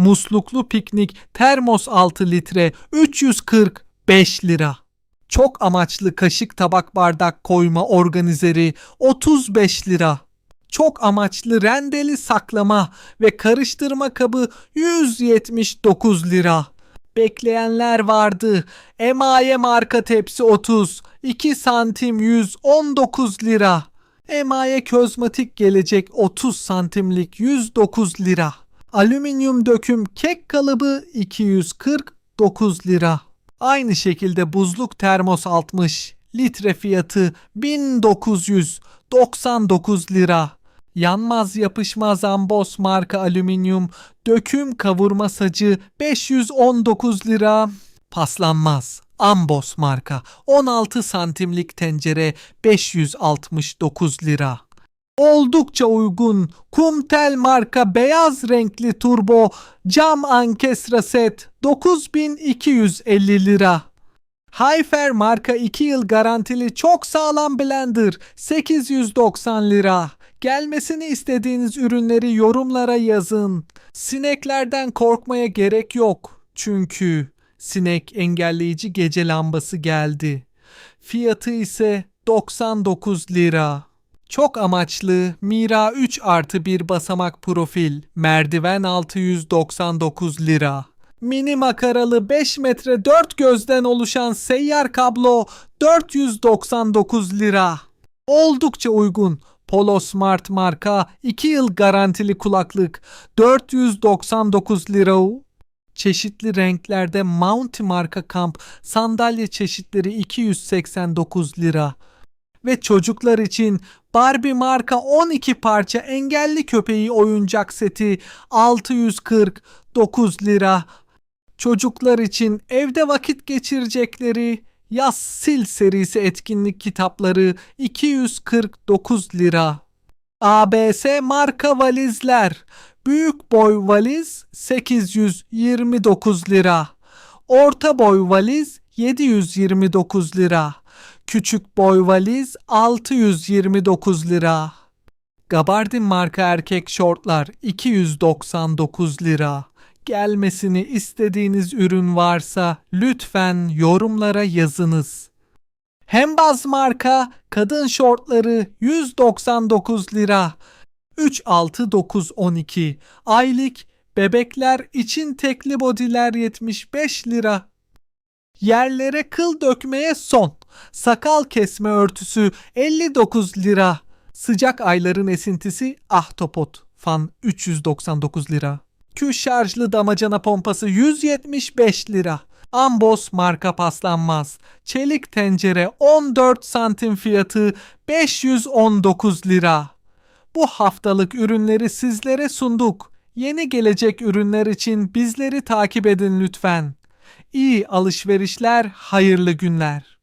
musluklu piknik termos 6 litre 345 lira. Çok amaçlı kaşık tabak bardak koyma organizeri 35 lira. Çok amaçlı rendeli saklama ve karıştırma kabı 179 lira. Bekleyenler vardı. Emaye marka tepsi 30, 2 santim 119 lira. Emaye közmatik gelecek 30 santimlik 109 lira. Alüminyum döküm kek kalıbı 249 lira. Aynı şekilde buzluk termos 60 litre fiyatı 1999 lira. Yanmaz yapışmaz ambos marka alüminyum döküm kavurma sacı 519 lira. Paslanmaz ambos marka 16 santimlik tencere 569 lira. Oldukça uygun Kumtel marka beyaz renkli turbo cam ankestra set 9250 lira. Hayfer marka 2 yıl garantili çok sağlam blender 890 lira. Gelmesini istediğiniz ürünleri yorumlara yazın. Sineklerden korkmaya gerek yok. Çünkü sinek engelleyici gece lambası geldi. Fiyatı ise 99 lira. Çok amaçlı Mira 3 artı 1 basamak profil merdiven 699 lira. Mini makaralı 5 metre 4 gözden oluşan seyyar kablo 499 lira. Oldukça uygun. Polo Smart marka 2 yıl garantili kulaklık 499 lira. Çeşitli renklerde Mount marka kamp sandalye çeşitleri 289 lira. Ve çocuklar için Barbie marka 12 parça engelli köpeği oyuncak seti 649 lira. Çocuklar için evde vakit geçirecekleri Yaz Sil serisi etkinlik kitapları 249 lira. ABS marka valizler. Büyük boy valiz 829 lira. Orta boy valiz 729 lira. Küçük boy valiz 629 lira. Gabardin marka erkek şortlar 299 lira. Gelmesini istediğiniz ürün varsa lütfen yorumlara yazınız. Hembaz marka kadın şortları 199 lira. 36912 aylık bebekler için tekli bodiler 75 lira. Yerlere kıl dökmeye son. Sakal kesme örtüsü 59 lira. Sıcak ayların esintisi ahtapot fan 399 lira. Kü şarjlı damacana pompası 175 lira. Ambos marka paslanmaz. Çelik tencere 14 santim fiyatı 519 lira. Bu haftalık ürünleri sizlere sunduk. Yeni gelecek ürünler için bizleri takip edin lütfen. İyi alışverişler, hayırlı günler.